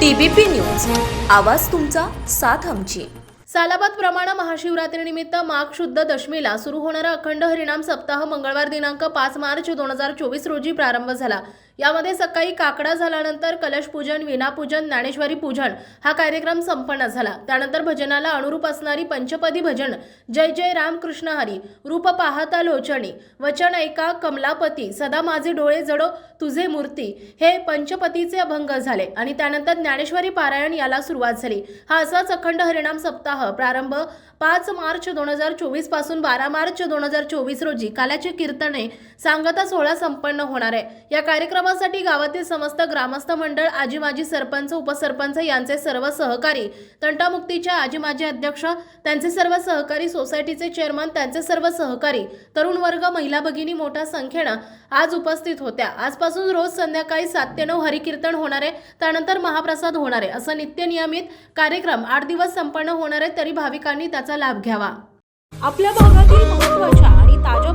TBP news. आवाज तुमचा साथ आमची. सालाबाद प्रमाण महाशिवरात्रीनिमित्त माघ शुद्ध दशमीला सुरू होणारा अखंड हरिणाम सप्ताह मंगळवार दिनांक पाच मार्च दोन हजार चोवीस रोजी प्रारंभ झाला. यामध्ये सकाळी काकडा झाल्यानंतर कलशपूजन विनापूजन ज्ञानेश्वरी पूजन हा कार्यक्रम संपन्न झाला. त्यानंतर भजनाला अनुरूप असणारी पंचपदी भजन जय जय राम कृष्ण हरी रूप पाहता लोचणी वचन ऐका कमलापती सदा माझे डोळे जडो तुझे मूर्ती हे पंचपतीचे अभंग झाले आणि त्यानंतर ज्ञानेश्वरी पारायण याला सुरुवात झाली. हा असाच अखंड हरिणाम सप्ताह प्रारंभ पाच मार्च दोन हजार चोवीसपासून बारा मार्च दोन हजार चोवीस रोजी काल्याची कीर्तने सांगता सोहळा संपन्न होणार आहे. या कार्यक्रम कार्यक्रमासाठी गावातील समस्त ग्रामस्थ मंडळ आजी माजी सरपंच उपसरपंच यांचे सर्व सहकारी तंटामुक्तीच्या आजी माजी अध्यक्ष त्यांचे सर्व सहकारी सोसायटीचे चेअरमन त्यांचे सर्व सहकारी तरुण वर्ग महिला भगिनी मोठ्या संख्येनं आज उपस्थित होत्या. आजपासून रोज संध्याकाळी सात ते नऊ हरिकीर्तन होणार आहे. त्यानंतर महाप्रसाद होणार आहे. असं नित्य नियमित कार्यक्रम आठ दिवस संपन्न होणार आहे तरी भाविकांनी त्याचा लाभ घ्यावा. आपल्या भागातील महत्त्वाच्या आणि ताज्या